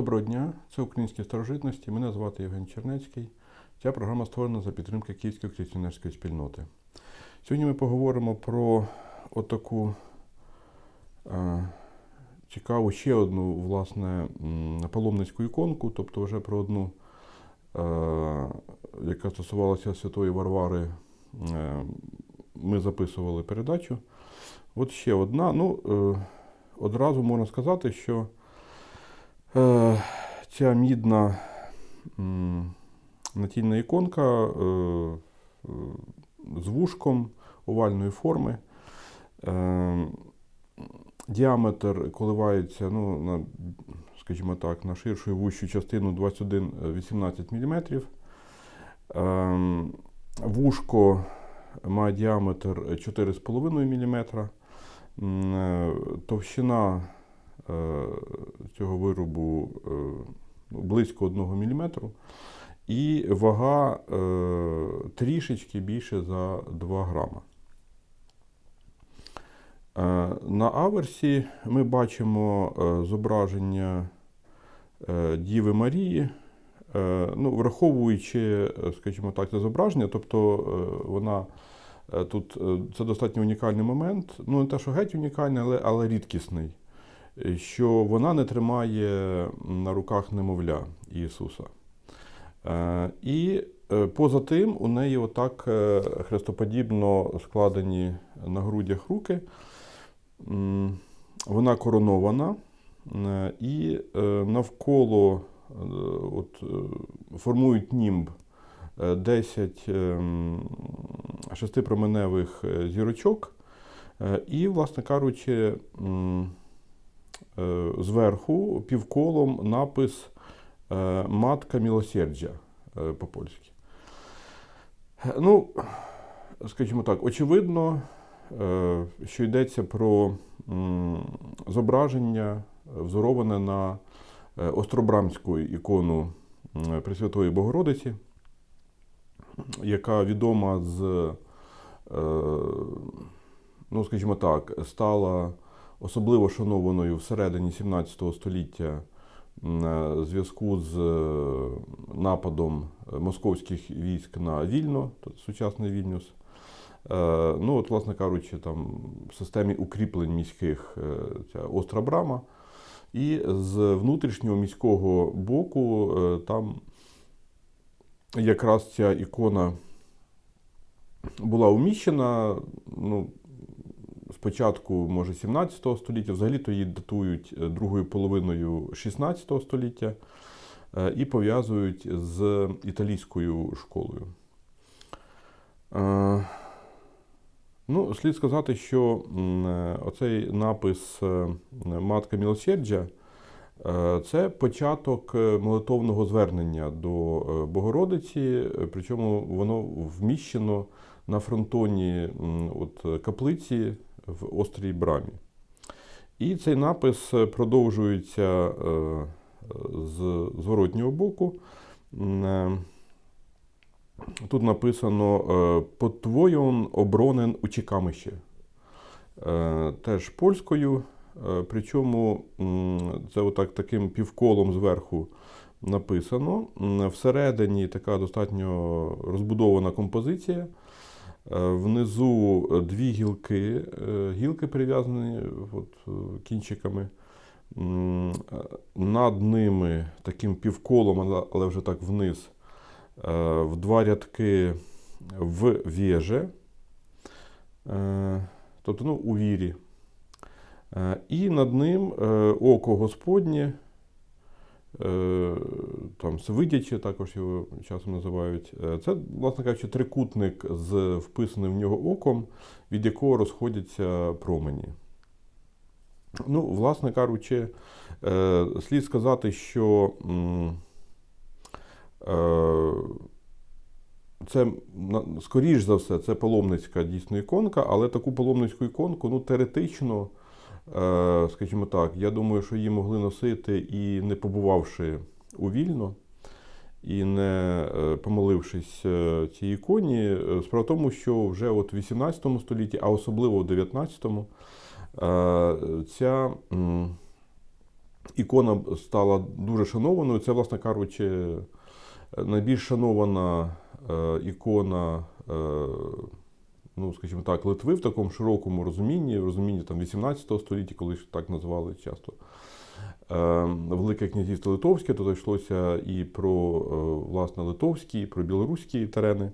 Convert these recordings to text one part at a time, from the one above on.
Доброго дня, це українські старожитності. Мене звати Євген Чернецький. Ця програма створена за підтримки Київської колекціонерської спільноти. Сьогодні ми поговоримо про отаку е, цікаву ще одну, власне, паломницьку іконку, тобто вже про одну, е, яка стосувалася Святої Варвари. Е, ми записували передачу. От ще одна. Ну, е, одразу можна сказати, що ця мідна натільна іконка е, е, з вушком овальної форми. Е, діаметр коливається, ну, на, скажімо так, на ширшу і вущу частину 21-18 мм. Е, вушко має діаметр 4,5 мм. Е, Товщина е, цього виробу е, ну, близько 1 мм. І вага е, трішечки більше за 2 грама. Е, На аверсі ми бачимо е, зображення е, Діви Марії. Е, Ну, враховуючи, е, скажімо так, це зображення, тобто е, вона е, тут е, це достатньо унікальний момент. Ну, не те, що геть унікальний, але, але рідкісний, е, що вона не тримає на руках немовля Ісуса. Е, І е, поза тим у неї отак е, хрестоподібно складені на грудях руки. Вона коронована, і навколо от, формують німб е, 10 ем, шестипроменевих зірочок. І, власне кажучи, зверху півколом напис е, Матка милосердя е, по-польськи. Е, Ну, скажімо так, очевидно, е, що йдеться про зображення, е, взороване на е, Остробрамську ікону Пресвятої Богородиці, яка відома з, е, ну, скажімо так, стала особливо шанованою всередині 17 століття е, в зв'язку з е, нападом московських військ на Вільно, сучасний Вільнюс. Е, Ну, от, власне кажучи, там в системі укріплень міських е, ця остра брама. І з внутрішнього міського боку е, там якраз ця ікона була уміщена. Ну, спочатку, може, 17 століття, взагалі-то її датують е, другою половиною 16 століття е, і пов'язують з італійською школою. Е, Ну, слід сказати, що оцей напис Матка Мілосердя е, це початок молитовного звернення до Богородиці, причому воно вміщено на фронтоні от, каплиці в острій брамі. І цей напис продовжується е, з зворотнього боку. Е, Тут написано е, «Потвоєн обронен учекамище. Е, Теж польською. Причому це отак таким півколом зверху написано. Всередині така достатньо розбудована композиція. Е, Внизу дві гілки, е, гілки прив'язані от, е, кінчиками. Е, Над ними таким півколом, але- вже так вниз, е, в два рядки в вєже, е, тобто ну, у вірі. Е, І над ним е, око Господнє, е, там Свидяче, також його часом називають. Е, Це, власне кажучи, трикутник з вписаним в нього оком, від якого розходяться промені. Ну, власне кажучи, е, слід сказати, що е, це, скоріш за все, це паломницька дійсно іконка, але таку паломницьку іконку, ну, теоретично, е, скажімо так, я думаю, що її могли носити і не побувавши у Вільно, і не е, помолившись е, цій іконі. Е, Справа в тому, що вже от в 18 столітті, а особливо 19-му, е, ця ікона стала дуже шанованою. Це, власне кажучи, найбільш шанована е, ікона, е, ну, скажімо так, Литви в такому широкому розумінні, в розумінні там, 18 століття, коли ж так називали часто. Е, Велике князівство Литовське, то йшлося і про е, власне литовські, і про білоруські терени.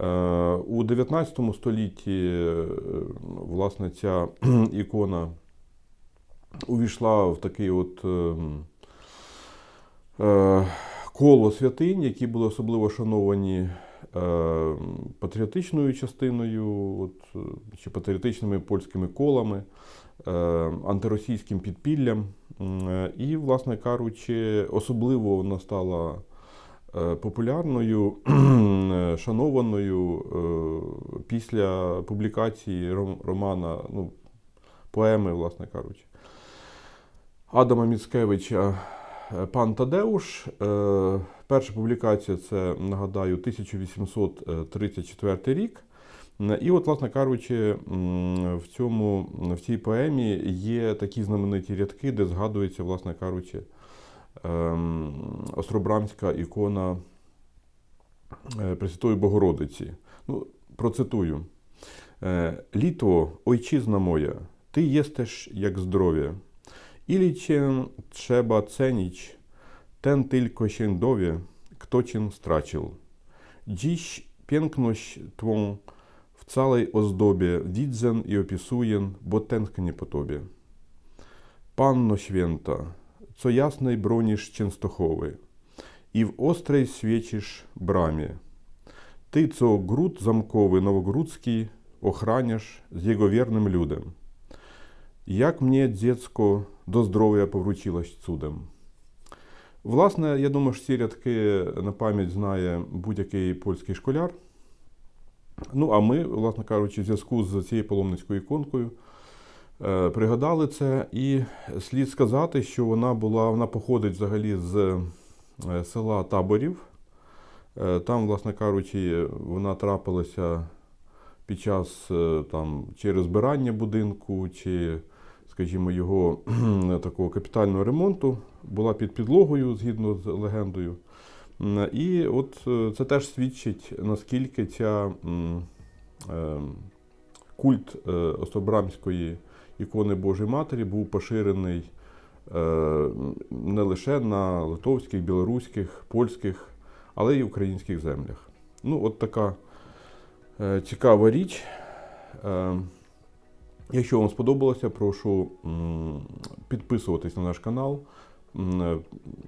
Е, У 19 столітті е, власне ця ікона увійшла в такий от ем, коло святинь, які були особливо шановані патріотичною частиною, от, е, чи патріотичними польськими колами, е, антиросійським підпіллям. Е, І, власне кажучи, особливо вона стала е, популярною, е, шанованою е, після публікації ром- романа, ну, поеми, власне кажучи. Адама Міцкевича е, Пан Тадеуш. Е, Перша публікація це, нагадаю, 1834 рік. Е, І от, власне кажучи, в, цьому, в цій поемі є такі знамениті рядки, де згадується, власне кажучи, ем, Остробрамська ікона е, Пресвятої Богородиці. Ну, процитую. Е, Літво, ойчизна моя, ти єстеш як здоров'я. Ілі cię trzeba ten tylko się dowie, kto cię stracił. Dziś piękność twą w całej ozdobie widzę i opisuję, bo tęsknię po tobie. Panno święta, co jasnej bronisz Częstochowy i w ostrej świecisz bramie. Ty, co gród zamkowy nowogródzki ochraniasz z jego wiernym ludem. Як мені дєцько до здоров'я повручилось цудом. Власне, я думаю, що ці рядки на пам'ять знає будь-який польський школяр. Ну, а ми, власне кажучи, в зв'язку з цією паломницькою іконкою е, пригадали це. І слід сказати, що вона була, вона походить взагалі з е, села Таборів. Е, Там, власне кажучи, вона трапилася під час там, чи розбирання будинку, чи, скажімо, його такого капітального ремонту, була під підлогою, згідно з легендою. І от е, це теж свідчить, наскільки ця е, культ е, Остобрамської ікони Божої Матері був поширений не лише на литовських, білоруських, польських, але й українських землях. Ну, от така цікава річ. Якщо вам сподобалося, прошу підписуватись на наш канал,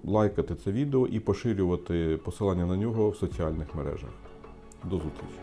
лайкати це відео і поширювати посилання на нього в соціальних мережах. До зустрічі!